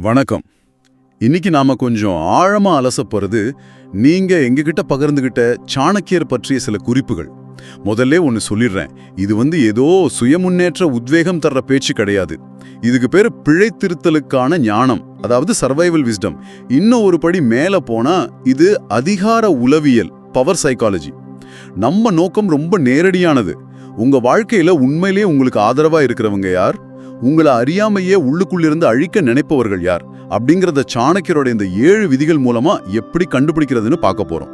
வணக்கம். இன்னைக்கு நாம கொஞ்சம் ஆழமா அலச போறது நீங்க எங்ககிட்ட பகிர்ந்துகிட்ட சாணக்கியர் பற்றிய சில குறிப்புகள். முதல்ல ஒன்று சொல்லிடுறேன். இது வந்து ஏதோ சுயமுன்னேற்ற உத்வேகம் தர்ற பேச்சு கிடையாது. இதுக்கு பேர் பிழைத்திருத்தலுக்கான ஞானம் அதாவது சர்வைவல் விஸ்டம் இன்னும் ஒரு படி மேலே போனால் இது அதிகார உளவியல் பவர் சைக்காலஜி நம்ம நோக்கம் ரொம்ப நேரடியானது. உங்க வாழ்க்கையில உண்மையிலேயே உங்களுக்கு ஆதரவா இருக்கிறவங்க யார்? உங்களை அறியாமையே உள்ளுக்குள்ளிருந்து அழிக்க நினைப்பவர்கள் யார்? அப்படிங்கறத சாணக்கியரோட இந்த ஏழு விதிகள் மூலமா எப்படி கண்டுபிடிக்கிறதுன்னு பார்க்க போறோம்.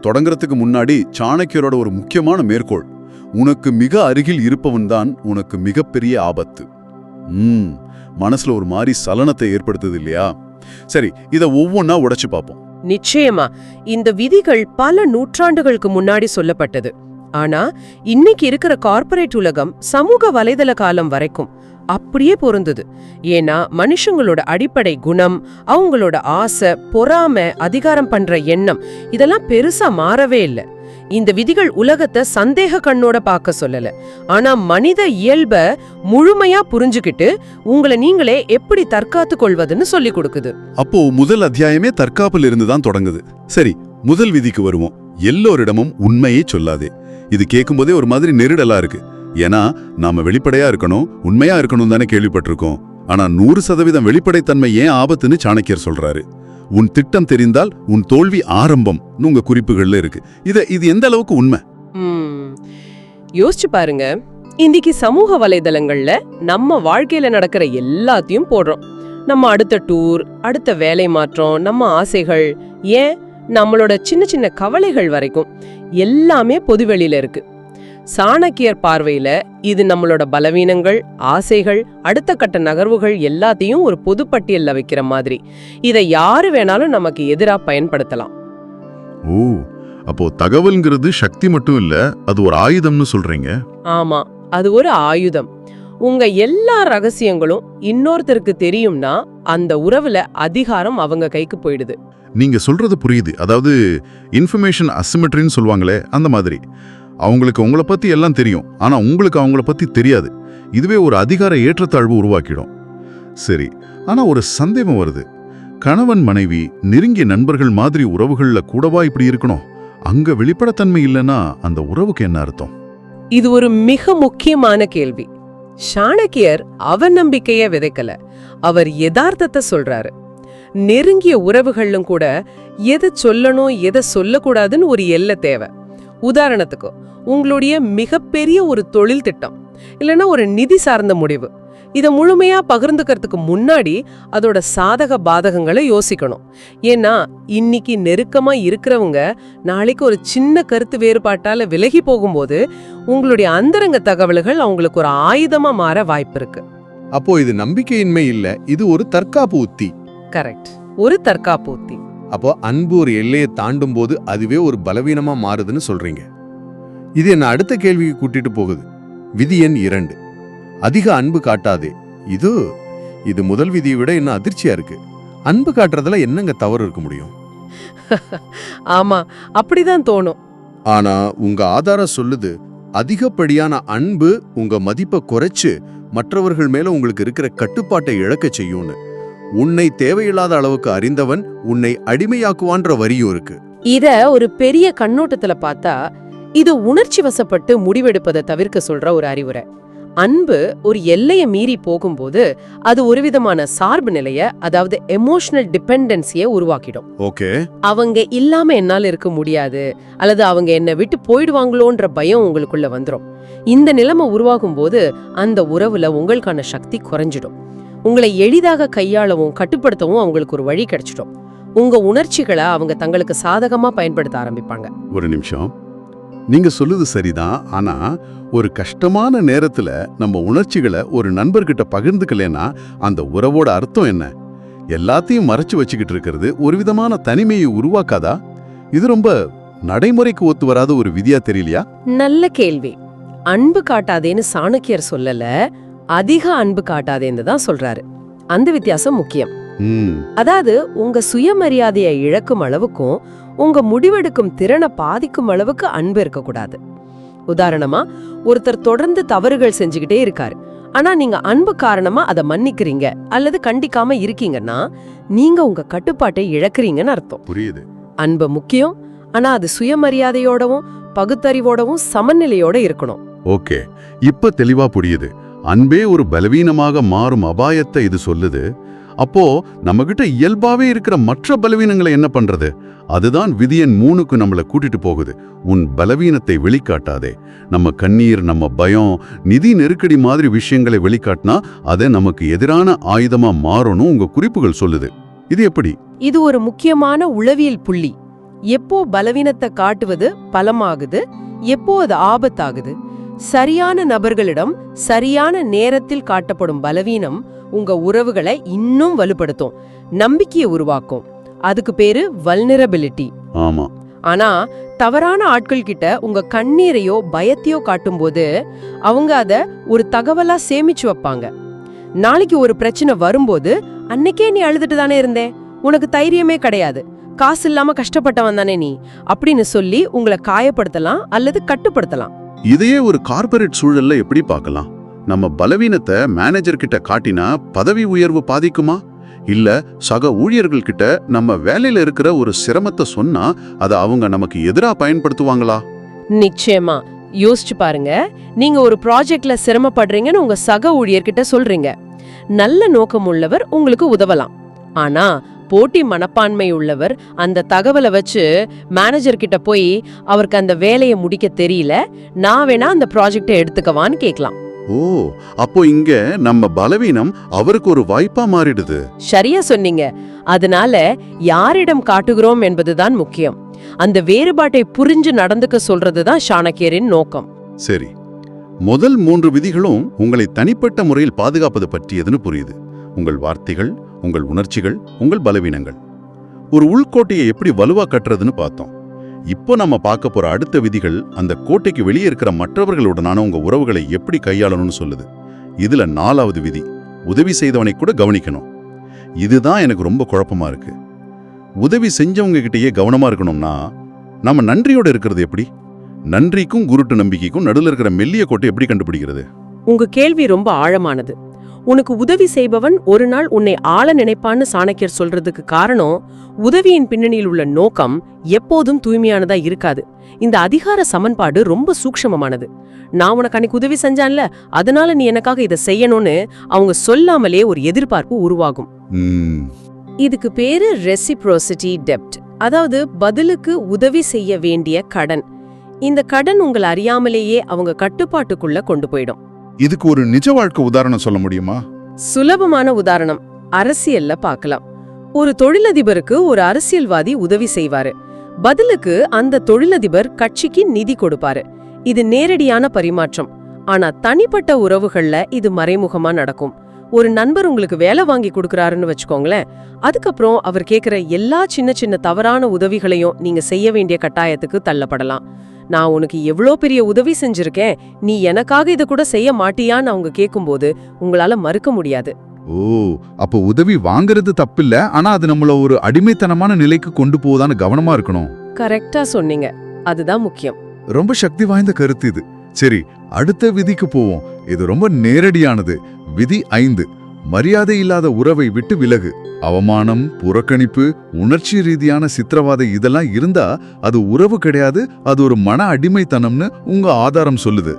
தொடங்குறதுக்கு முன்னாடி சாணக்கியரோட ஒரு முக்கியமான மேற்கோள் உனக்கு மிக அருகில் இருப்பவன் தான் உனக்கு மிகப்பெரிய ஆபத்து. ம் மனசுல ஒரு மாதிரி சலனத்தை ஏற்படுத்துது இல்லையா? சரி இதை ஒவ்வொன்னா உடைச்சு பார்ப்போம். நிச்சயமா இந்த விதிகள் பல நூற்றாண்டுகளுக்கு முன்னாடி சொல்லப்பட்டது. ஆனா இன்னைக்கு இருக்கிற கார்ப்பரேட் உலகம் சமூக வலைதள காலம் வரைக்கும் அப்படியே பொருந்தது. ஏன்னா மனுஷங்களோட அடிப்படை குணம் அவங்களோட ஆசை பொறாமை அதிகாரம் பண்ற எண்ணம் இதெல்லாம் பெருசா மாறவே இல்ல. இந்த விதிகள் உலகத்தை சந்தேக கண்ணோட பார்க்க சொல்லல. ஆனா மனித இயல்ப முழுமையா புரிஞ்சுக்கிட்டு உங்களை நீங்களே எப்படி தற்காத்து கொள்வதுன்னு சொல்லி கொடுக்குது. அப்போ முதல் அத்தியாயமே தற்காப்பில் இருந்து தான் தொடங்குது. சரி முதல் விதிக்கு வருவோம். எல்லோரிடமும் உண்மையை சொல்லாதே. இது கேட்கும்போதே ஒரு மாதிரி நெருடலா இருக்கு. ஏன்னா நாம வெளிப்படையா இருக்கணும் உண்மையா இருக்கணும் தானே கேள்விப்பட்டிருக்கோம். ஆனா நூறு சதவீதம் வெளிப்படைத்தன்மை ஏன் ஆபத்துன்னு சாணக்கியர் சொல்றாரு. உன் திட்டம் தெரிந்தால் உன் தோல்வி ஆரம்பம் உங்க குறிப்புகள்ல இருக்கு. இத இது எந்த அளவுக்கு உண்மை? யோசிச்சு பாருங்க. இன்னைக்கு சமூக வலைதளங்கள்ல நம்ம வாழ்க்கையில நடக்கிற எல்லாத்தையும் போடுறோம். நம்ம அடுத்த டூர் அடுத்த வேலை மாற்றம் நம்ம ஆசைகள் ஏன்? நம்மளோட சின்ன சின்ன கவலைகள் வரைக்கும். எல்லாமே பொதுவெளியில இருக்கு. சாணக்கியர் பார்வையில இது நம்மளோட பலவீனங்கள் ஆசைகள் அடுத்த கட்ட நகர்வுகள் எல்லாத்தையும் ஒரு பொதுப்பட்டியல்ல வைக்கிற மாதிரி. இதை யாரு வேணாலும் நமக்கு எதிரா பயன்படுத்தலாம். ஓ அப்போ தகவல்ங்கிறது சக்தி மட்டும் இல்ல அது ஒரு ஆயுதம்னு சொல்றீங்க? ஆமா அது ஒரு ஆயுதம். உங்க எல்லா ரகசியங்களும் இன்னொருத்தருக்கு தெரியும்னா அந்த உறவுல அதிகாரம் அவங்க கைக்கு போயிடுது. நீங்க சொல்றது புரியுது. அதாவது இன்ஃபர்மேஷன் அசிமெட்ரின்னு சொல்லுவாங்களே அந்த மாதிரி. அவங்களுக்கு உங்களை பத்தி எல்லாம் தெரியும். ஆனா உங்களுக்கு அவங்கள பத்தி தெரியாது. இதுவே ஒரு அதிகார ஏற்றத்தாழ்வு உருவாக்கிடும். சரி ஆனா ஒரு சந்தேகம் வருது. கணவன் மனைவி நெருங்கிய நண்பர்கள் மாதிரி உறவுகள்ல கூடவா இப்படி இருக்கணும்? அங்க வெளிப்படைத்தன்மை இல்லைன்னா அந்த உறவுக்கு என்ன அர்த்தம்? இது ஒரு மிக முக்கியமான கேள்வி. சாணக்கியர் அவநம்பிக்கைய விதைக்கல. அவர் யதார்த்தத்தை சொல்றாரு. நெருங்கிய உறவுகளிலும் கூட எதை சொல்லணும் எதை சொல்லக்கூடாதுன்னு ஒரு எல்லை தேவை. உதாரணத்துக்கு உங்களுடைய மிகப்பெரிய ஒரு தொழில் திட்டம் இல்லைன்னா ஒரு நிதி சார்ந்த முடிவு. இதை முழுமையா பகிர்ந்துக்கிறதுக்கு முன்னாடி அதோட சாதக பாதகங்களை யோசிக்கணும். ஏன்னா இன்னைக்கு நெருக்கமா இருக்கிறவங்க நாளைக்கு ஒரு சின்ன கருத்து வேறுபாட்டால விலகி போகும்போது உங்களுடைய அந்தரங்க தகவல்கள் அவங்களுக்கு ஒரு ஆயுதமா மாற வாய்ப்பு இருக்கு. அப்போ இது நம்பிக்கையின்மை இல்ல இது ஒரு தற்காப்பு உத்தி. கரெக்ட். ஒரு தற்காப்பு உத்தி. அப்போ அன்பு ஒரு எல்லையை தாண்டும் போது அதுவே ஒரு பலவீனமா மாறுதுன்னு சொல்றீங்க. இது என்ன அடுத்த கேள்விக்கு கூட்டிட்டு போகுது. விதி எண் இரண்டு. அதிக அன்பு காட்டாதே. இது இது முதல் விதியை விட இன்னும் அதிர்ச்சியா இருக்கு. அன்பு காட்டுறதுல என்னங்க தவறு இருக்க முடியும்? ஆமா அப்படிதான் தோணும். ஆனா உங்க ஆதாரம் சொல்லுது அதிகப்படியான அன்பு உங்க மதிப்பை குறைச்சு மற்றவர்கள் மேல உங்களுக்கு இருக்கிற கட்டுப்பாட்டை இழக்கச் செய்யும்னு. உன்னை தேவையில்லாத அளவுக்கு அறிந்தவன் உன்னை அடிமையாக்குவான்ற வரியும் இருக்கு. இத ஒரு பெரிய கண்ணோட்டத்துல பார்த்தா இது உணர்ச்சி வசப்பட்டு முடிவெடுப்பதை தவிர்க்க சொல்ற ஒரு அறிவுரை. அன்பு ஒரு எல்லையை மீறி போகும்போது அது ஒரு விதமான சார்பு நிலைய அதாவது எமோஷனல் டிபெண்டன்சியை உருவாக்கிடும். ஓகே. அவங்க இல்லாம என்னால இருக்க முடியாது அல்லது அவங்க என்னை விட்டு போயிடுவாங்களோன்ற பயம் உங்களுக்குள்ள வந்துரும். இந்த நிலைமை உருவாகும் போது அந்த உறவுல உங்களுக்கான சக்தி குறைஞ்சிடும். உங்களை எளிதாக கையாளவும் கட்டுப்படுத்தவும் அவங்களுக்கு ஒரு வழி கிடைச்சிடும். உங்க உணர்ச்சிகளை அவங்க தங்களுக்கு சாதகமா பயன்படுத்த ஆரம்பிப்பாங்க. ஒரு நிமிஷம். நீங்க சொல்லுது சரிதான் ஆனா ஒரு கஷ்டமான நேரத்துல நம்ம உணர்ச்சிகளை ஒரு நண்பர்கிட்ட பகிர்ந்துக்கலனா அந்த உறவோட அர்த்தம் என்ன? எல்லாத்தையும் மறைச்சு வச்சுக்கிட்டு இருக்கிறது ஒரு விதமான தனிமையை உருவாக்காதா? இது ரொம்ப நடைமுறைக்கு ஒத்து வராத ஒரு விதியா தெரியலையா? நல்ல கேள்வி. அன்பு காட்டாதேன்னு சாணக்கியர் சொல்லல அதிக அன்பு காட்டாதேன்னு தான் சொல்றாரு. அந்த வித்தியாசம் முக்கியம். அதாவது உங்க சுயமரியாதையை இழக்கும் அளவுக்கும் உங்க முடிவெடுக்கும் திறனை பாதிக்கும் அளவுக்கு அன்பு இருக்கக்கூடாது. உதாரணமா ஒருத்தர் தொடர்ந்து தவறுகள் செஞ்சுக்கிட்டே இருக்காரு. ஆனா நீங்க அன்பு காரணமா அதை மன்னிக்கிறீங்க அல்லது கண்டிக்காம இருக்கீங்கன்னா நீங்க உங்க கட்டுப்பாட்டை இழக்கிறீங்கன்னு அர்த்தம். புரியுது. அன்பு முக்கியம். ஆனா அது சுயமரியாதையோடவும் பகுத்தறிவோடவும் சமநிலையோட இருக்கணும். ஓகே. இப்ப தெளிவா புரியுது. அன்பே ஒரு பலவீனமாக மாறும் அபாயத்தை இது சொல்லுது. அப்போ நம்மகிட்ட இயல்பாவே இருக்கிற மற்ற பலவீனங்களை என்ன பண்றது? அதுதான் விதியன் மூணுக்கு நம்மள கூட்டிட்டு போகுது. உன் பலவீனத்தை வெளிக்காட்டாதே. நம்ம கண்ணீர் நம்ம பயம் நிதி நெருக்கடி மாதிரி விஷயங்களை வெளிக்காட்டினா அதை நமக்கு எதிரான ஆயுதமா மாறணும் உங்க குறிப்புகள் சொல்லுது. இது எப்படி? இது ஒரு முக்கியமான உளவியல் புள்ளி. எப்போ பலவீனத்தை காட்டுவது பலமாகுது? எப்போ அது ஆபத்தாகுது? சரியான நபர்களிடம் சரியான நேரத்தில் காட்டப்படும் பலவீனம் உங்க உறவுகளை இன்னும் வலுப்படுத்தும் நம்பிக்கையை உருவாக்கும். அதுக்கு பேரு வல்னரபிலிட்டி ஆமா. ஆனா தவறான ஆட்கள் கிட்ட உங்க கண்ணீரையோ பயத்தையோ காட்டும்போது அவங்க அத ஒரு தகவலா சேமிச்சு வைப்பாங்க. நாளைக்கு ஒரு பிரச்சனை வரும்போது அன்னைக்கே நீ அழுதுட்டு தானே இருந்தே? உனக்கு தைரியமே கிடையாது. காசு இல்லாம கஷ்டப்பட்டவன் தானே நீ? அப்படின்னு சொல்லி உங்களை காயப்படுத்தலாம் அல்லது கட்டுப்படுத்தலாம். இதையே ஒரு கார்ப்பரேட் சூழல்ல எப்படி பார்க்கலாம்? நம்ம பலவீனத்தை மேனேஜர் கிட்ட காட்டினா பதவி உயர்வு பாதிக்குமா? இல்ல சக ஊழியர்கள் கிட்ட நம்ம வேலையில இருக்கிற ஒரு சிரமத்தை சொன்னா அதை அவங்க நமக்கு எதிரா பயன்படுத்துவாங்களா? நிச்சயமா. யோசிச்சு பாருங்க. நீங்க ஒரு ப்ராஜெக்ட்ல சிரமப்படுறீங்கன்னு உங்க சக ஊழியர்கிட்ட சொல்றீங்க. நல்ல நோக்கம் உள்ளவர் உங்களுக்கு உதவலாம். ஆனா போட்டி மனப்பான்மை உள்ளவர் அந்த தகவலை வச்சு மேனேஜர் கிட்ட போய் அவருக்கு அந்த வேலையை முடிக்க தெரியல நான் வேணா அந்த ப்ராஜெக்டை எடுத்துக்கவான்னு கேட்கலாம். ஓ அப்போ இங்க நம்ம பலவீனம் அவருக்கு ஒரு வாய்ப்பா மாறிடுது. சரியா சொன்னீங்க. அதனால யாரிடம் காட்டுகிறோம் என்பதுதான் முக்கியம். அந்த வேறுபாட்டை புரிஞ்சு நடந்துக்க சொல்றதுதான் சாணக்கியரின் நோக்கம். சரி. முதல் மூன்று விதிகளும் உங்களை தனிப்பட்ட முறையில் பாதுகாப்பது பற்றியதுன்னு புரியுது. உங்கள் வார்த்தைகள் உங்கள் உணர்ச்சிகள் உங்கள் பலவீனங்கள். ஒரு உள்கோட்டையை எப்படி வலுவா கட்டுறதுன்னு பார்த்தோம். இப்போ நம்ம பார்க்க போற அடுத்த விதிகள் அந்த கோட்டைக்கு வெளியே இருக்கிற மற்றவர்களுடனான உங்க உறவுகளை எப்படி கையாளணும்னு சொல்லுது. இதுல நாலாவது விதி. உதவி செய்தவனை கூட கவனிக்கணும். இதுதான் எனக்கு ரொம்ப குழப்பமா இருக்கு. உதவி செஞ்சவங்க கிட்டயே கவனமா இருக்கணும்னா நம்ம நன்றியோட இருக்கிறது எப்படி? நன்றிக்கும் குருட்டு நம்பிக்கைக்கும் நடுவில் இருக்கிற மெல்லிய கோட்டை எப்படி கண்டுபிடிக்கிறது? உங்க கேள்வி ரொம்ப ஆழமானது. உனக்கு உதவி செய்பவன் ஒரு நாள் உன்னை ஆள நினைப்பான்னு சாணக்கியர் சொல்றதுக்கு காரணம் உதவியின் பின்னணியில் உள்ள நோக்கம் எப்போதும் தூய்மையானதா இருக்காது. இந்த அதிகார சமன்பாடு ரொம்ப சூக்ஷமமானது. நான் உனக்கு அன்னைக்கு உதவி செஞ்சான்ல அதனால நீ எனக்காக இதை செய்யணும்னு அவங்க சொல்லாமலே ஒரு எதிர்பார்ப்பு உருவாகும். ம், இதுக்கு பேரு ரெசிப்ரோசிட்டி டெப்ட் அதாவது பதிலுக்கு உதவி செய்ய வேண்டிய கடன். இந்த கடன் உங்களை அறியாமலேயே அவங்க கட்டுப்பாட்டுக்குள்ள கொண்டு போயிடும். இதுக்கு ஒரு நிஜ வாழ்க்கை உதாரணம் சொல்ல முடியுமா? சுலபமான உதாரணம். அரசியல்ல பார்க்கலாம். ஒரு தொழிலதிபருக்கு ஒரு அரசியல்வாதி உதவி செய்வாரு. பதிலுக்கு அந்த தொழிலதிபர் கட்சிக்கு நிதி கொடுப்பாரு. இது நேரடியான பரிமாற்றம். ஆனா தனிப்பட்ட உறவுகள்ல இது மறைமுகமா நடக்கும். ஒரு நண்பர் உங்களுக்கு வேலை வாங்கி கொடுக்கறாருன்னு வச்சுக்கோங்களேன் அதுக்கப்புறம் அவர் கேக்குற எல்லா சின்ன சின்ன தவறான உதவிகளையும் நீங்க செய்ய வேண்டிய கட்டாயத்துக்கு தள்ளப்படலாம். நான் உனக்கு எவ்ளோ பெரிய உதவி செஞ்சிருக்கேன் நீ எனக்காக இதை கூட செய்ய மாட்டியான்னு அவங்க கேக்கும்போது உங்களால மறுக்க முடியாது. ஓ அப்போ உதவி வாங்குறது தப்பில்ல ஆனா அது நம்மள ஒரு அடிமைத்தனமான நிலைக்கு கொண்டு போகுதான்னு கவனமா இருக்கணும். கரெக்டா சொன்னீங்க. அதுதான் முக்கியம். ரொம்ப சக்தி வாய்ந்த கருத்து இது. சரி அடுத்த விதிக்கு போவோம். இது ரொம்ப நேரடியானது. விதி ஐந்து. மரியாதை இல்லாத உறவை விட்டு விலகு. அவமானம் புறக்கணிப்பு உணர்ச்சி ரீதியான சித்திரவாதை இதெல்லாம் இருந்தா அது உறவு கிடையாது அது ஒரு மன அடிமைத்தனம்னு உங்க ஆதாரம் சொல்லுது.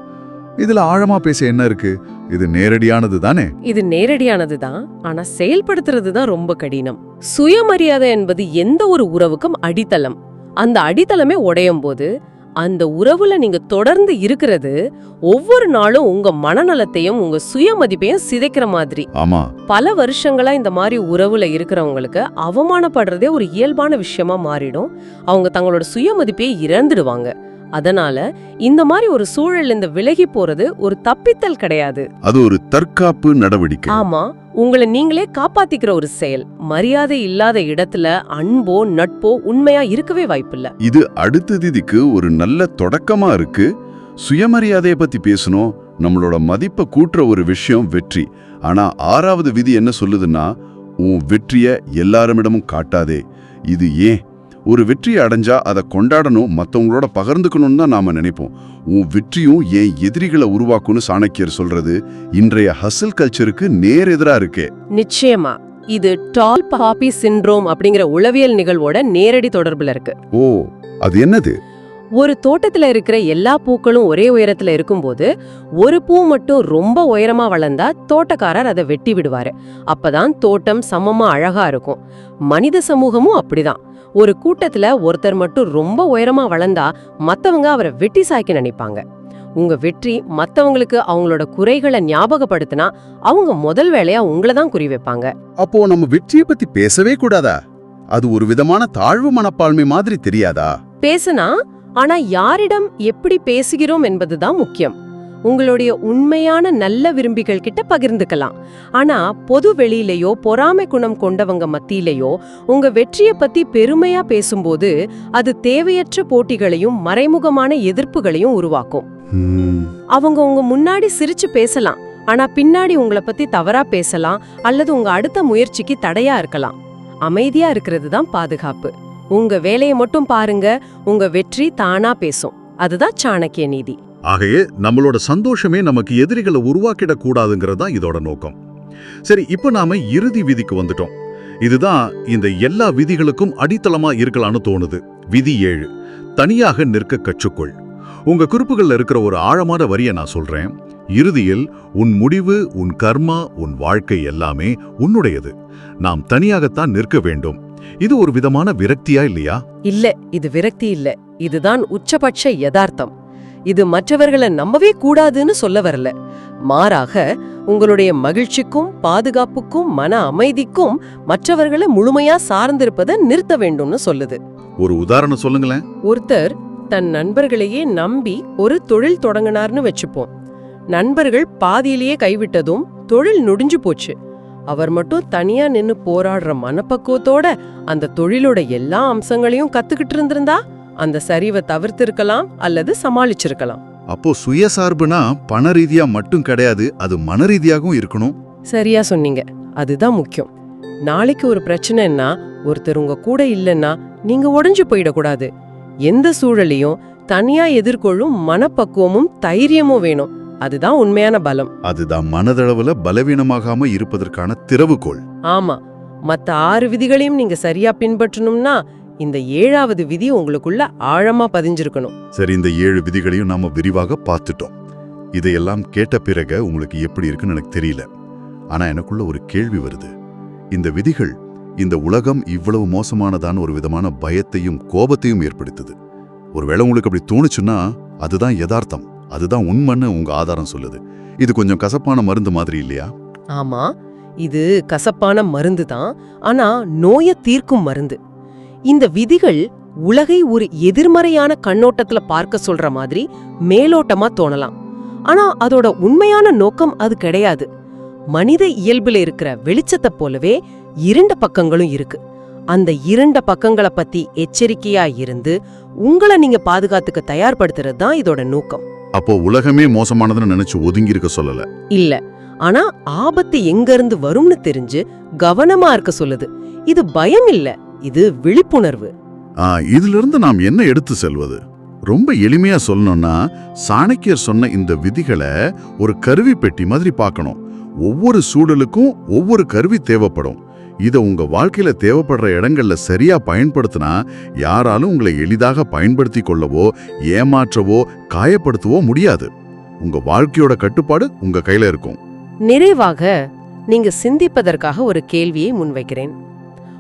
இதுல ஆழமா பேச என்ன இருக்கு? இது நேரடியானது தானே? இது நேரடியானது தான். ஆனா செயல்படுத்துறது தான் ரொம்ப கடினம். சுயமரியாதை என்பது எந்த ஒரு உறவுக்கும் அடித்தளம். அந்த அடித்தளமே உடையும் போது அந்த உறவுல நீங்க தொடர்ந்து இருக்கிறது ஒவ்வொரு நாளும் உங்க மனநலத்தையும் உங்க சுயமதிப்பையும் சிதைக்கிற மாதிரி. ஆமா. பல வருஷங்களா இந்த மாதிரி உறவுல இருக்கிறவங்களுக்கு அவமானப்படுறதே ஒரு இயல்பான விஷயமா மாறிடும். அவங்க தங்களோட சுயமதிப்பையே இழந்துடுவாங்க அதனால இந்த மாதிரி ஒரு சூழல் இந்த விலகி போறது ஒரு தப்பித்தல் கிடையாது. அது ஒரு தற்காப்பு நடவடிக்கை. ஆமா. உங்களை நீங்களே காப்பாத்திக்கிற ஒரு செயல். மரியாதை இல்லாத இடத்துல அன்போ நட்போ உண்மையா இருக்கவே வாய்ப்பில்ல. இது அடுத்த திதிக்கு ஒரு நல்ல தொடக்கமா இருக்கு. சுயமரியாதையை பத்தி பேசணும். நம்மளோட மதிப்பை கூட்டுற ஒரு விஷயம் வெற்றி. ஆனா ஆறாவது விதி என்ன சொல்லுதுன்னா உன் வெற்றிய எல்லாரிடமும் காட்டாதே. இது ஏன்? ஒரு வெற்றியை அடைஞ்சா அதை கொண்டாடணும் மத்தவங்களோட பகிர்ந்துக்கணும்னு தான் நாம நினைப்போம். உன் வெற்றியும் என் எதிரிகளை உருவாக்கும்னு சாணக்கியர் சொல்றது இன்றைய ஹசல் கல்ச்சருக்கு நேர் எதிரா இருக்கே. நிச்சயமா. இது டால் பாப்பி சிண்ட்ரோம் அப்படிங்கிற உளவியல் நிகழ்வோட நேரடி தொடர்புல இருக்கு. ஓ அது என்னது? ஒரு தோட்டத்துல இருக்கிற எல்லா பூக்களும் ஒரே உயரத்துல இருக்கும்போது ஒரு பூ மட்டும் ரொம்ப உயரமா வளர்ந்தா தோட்டக்காரர் அதை வெட்டி விடுவாரு. அப்பதான் தோட்டம் சமமா அழகா இருக்கும். மனித சமூகமும் அப்படிதான். ஒரு கூட்டத்துல ஒருத்தர் மட்டும் ரொம்ப உயரமா வளர்ந்தா மத்தவங்க அவரை வெட்டி சாய்க்க நினைப்பாங்க. உங்க வெற்றி மத்தவங்களுக்கு அவங்களோட குறைகளை ஞாபகப்படுத்தினா அவங்க முதல் வேலையா உங்களை தான் குறி வைப்பாங்க. அப்போ நம்ம வெற்றியை பத்தி பேசவே கூடாதா? அது ஒரு விதமான தாழ்வு மனப்பான்மை மாதிரி தெரியாதா? பேசுனா ஆனா யாரிடம் எப்படி பேசுகிறோம் என்பதுதான் முக்கியம். உங்களுடைய உண்மையான நல்ல விரும்பிகள் கிட்ட பகிர்ந்துக்கலாம். ஆனா பொது வெளியிலயோ பொறாமை குணம் கொண்டவங்க மத்தியிலயோ உங்க வெற்றிய பத்தி பெருமையா பேசும்போது அது தேவையற்ற போட்டிகளையும் மறைமுகமான எதிர்ப்புகளையும் உருவாக்கும். அவங்க உங்க முன்னாடி சிரிச்சு பேசலாம். ஆனா பின்னாடி உங்கள பத்தி தவறா பேசலாம் அல்லது உங்க அடுத்த முயற்சிக்கு தடையா இருக்கலாம். அமைதியா இருக்கிறது தான் பாதுகாப்பு. உங்க வேலையை மட்டும் பாருங்க உங்க வெற்றி தானா பேசும். அதுதான் சாணக்கிய நீதி. ஆகையே நம்மளோட சந்தோஷமே நமக்கு எதிரிகளை உருவாக்கிடக்கூடாதுங்கிறது தான் இதோட நோக்கம். சரி இப்போ நாம இறுதி விதிக்கு வந்துட்டோம். இதுதான் இந்த எல்லா விதிகளுக்கும் அடித்தளமா இருக்கலாம்னு தோணுது. விதி ஏழு தனியாக நிற்க கற்றுக்கொள். உங்க குறிப்புகளில் இருக்கிற ஒரு ஆழமான வரியை நான் சொல்றேன். இறுதியில் உன் முடிவு உன் கர்மா உன் வாழ்க்கை எல்லாமே உன்னுடையது. நாம் தனியாகத்தான் நிற்க வேண்டும். இது ஒரு விதமான விரக்தியா இல்லையா? இல்ல இது விரக்தி இல்ல. இதுதான் உச்சபட்ச யதார்த்தம். இது மற்றவர்களை நம்பவே கூடாதுன்னு சொல்ல வரல. மாறாக உங்களுடைய மகிழ்ச்சிக்கும் பாதுகாப்புக்கும் மன அமைதிக்கும் மற்றவர்களை முழுமையா சார்ந்திருப்பதை நிறுத்த வேண்டும்னு சொல்லுது. ஒரு உதாரணம் சொல்லுங்களேன். ஒருத்தர் தன் நண்பர்களையே நம்பி ஒரு தொழில் தொடங்கினார்னு வச்சுப்போம். நண்பர்கள் பாதியிலேயே கைவிட்டதும் தொழில் நொடிஞ்சு போச்சு. அவர் மட்டும் தனியா நின்னு போராடுற மனப்பக்குவத்தோட அந்த தொழிலோட எல்லா அம்சங்களையும் கத்துக்கிட்டு இருந்திருந்தா அந்த சரிவை தவிர்த்திருக்கலாம் அல்லது சமாளிச்சிருக்கலாம். அப்போ சுயசார்புனா பண ரீதியா மட்டும் கிடையாது அது மன ரீதியாகவும் இருக்கணும். சரியா சொன்னீங்க. அதுதான் முக்கியம். நாளைக்கு ஒரு பிரச்சனைன்னா ஒருத்தர் உங்க கூட இல்லைன்னா நீங்க உடைஞ்சு போயிடக்கூடாது. எந்த சூழலையும் தனியா எதிர்கொள்ளும் மனப்பக்குவமும் தைரியமும் வேணும். அதுதான் உண்மையான பலம். அதுதான் மனதளவுல பலவீனமாகாம இருப்பதற்கான திறவுகோள். ஆமா. மத்த ஆறு விதிகளையும் நீங்க சரியா பின்பற்றணும்னா இந்த ஏழாவது விதி உங்களுக்குள்ள ஆழமா பதிஞ்சிருக்கணும். சரி இந்த ஏழு விதிகளையும் நாம விரிவாக பார்த்துட்டோம். இதையெல்லாம் கேட்ட பிறகு உங்களுக்கு எப்படி இருக்குன்னு எனக்கு தெரியல. ஆனா எனக்குள்ள ஒரு கேள்வி வருது. இந்த விதிகள் இந்த உலகம் இவ்வளவு மோசமானதான ஒரு விதமான பயத்தையும் கோபத்தையும் ஏற்படுத்துது. ஒருவேளை உங்களுக்கு அப்படி தோணுச்சுன்னா அதுதான் யதார்த்தம். அதுதான் உண்மைன்னு உங்க ஆதாரம் சொல்லுது. இது கொஞ்சம் கசப்பான மருந்து மாதிரி இல்லையா? ஆமா இது கசப்பான மருந்து தான் ஆனா நோய தீர்க்கும் மருந்து. இந்த விதிகள் உலகை ஒரு எதிர்மறையான கண்ணோட்டத்துல பார்க்க சொல்ற மாதிரி மேலோட்டமா தோணலாம். ஆனா அதோட உண்மையான நோக்கம் அது கிடையாது. மனித இயல்புல இருக்கிற வெளிச்சத்தை போலவே இரண்டு பக்கங்களும் இருக்கு. அந்த இரண்ட பக்கங்களை பத்தி எச்சரிக்கையா இருந்து உங்களை நீங்க பாதுகாத்துக்க தயார்படுத்துறது தான் இதோட நோக்கம். அப்போ உலகமே மோசமானதுன்னு நினைச்சு ஒதுங்கி இருக்க சொல்லல? இல்ல. ஆனா ஆபத்து எங்க இருந்து வரும்னு தெரிஞ்சு கவனமா இருக்க சொல்லுது. இது பயம் இல்ல. இது விழிப்புணர்வு. இதிலிருந்து நாம் என்ன எடுத்து செல்வது? ரொம்ப எளிமையா சொல்லணும்னா சாணக்கியர் சொன்ன இந்த விதிகளை ஒரு கருவி பெட்டி மாதிரி பார்க்கணும். ஒவ்வொரு சூழலுக்கும் ஒவ்வொரு கருவி தேவைப்படும். இதை உங்க வாழ்க்கையில தேவைப்படுற இடங்கள்ல சரியா பயன்படுத்தினா யாராலும் உங்களை எளிதாக பயன்படுத்தி கொள்ளவோ ஏமாற்றவோ காயப்படுத்தவோ முடியாது. உங்க வாழ்க்கையோட கட்டுப்பாடு உங்க கையில இருக்கும். நிறைவாக நீங்க சிந்திப்பதற்காக ஒரு கேள்வியை முன்வைக்கிறேன்.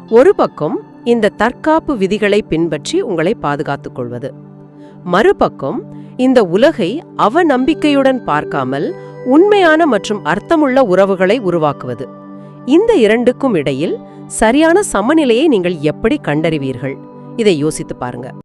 ஒரு பக்கம் இந்த தற்காப்பு விதிகளை பின்பற்றி உங்களை பாதுகாத்துக் கொள்வது மறுபக்கம் இந்த உலகை அவநம்பிக்கையுடன் பார்க்காமல் உண்மையான மற்றும் அர்த்தமுள்ள உறவுகளை உருவாக்குவது. இந்த இரண்டுக்கும் இடையில் சரியான சமநிலையை நீங்கள் எப்படி கண்டறிவீர்கள்? இதை யோசித்து பாருங்க.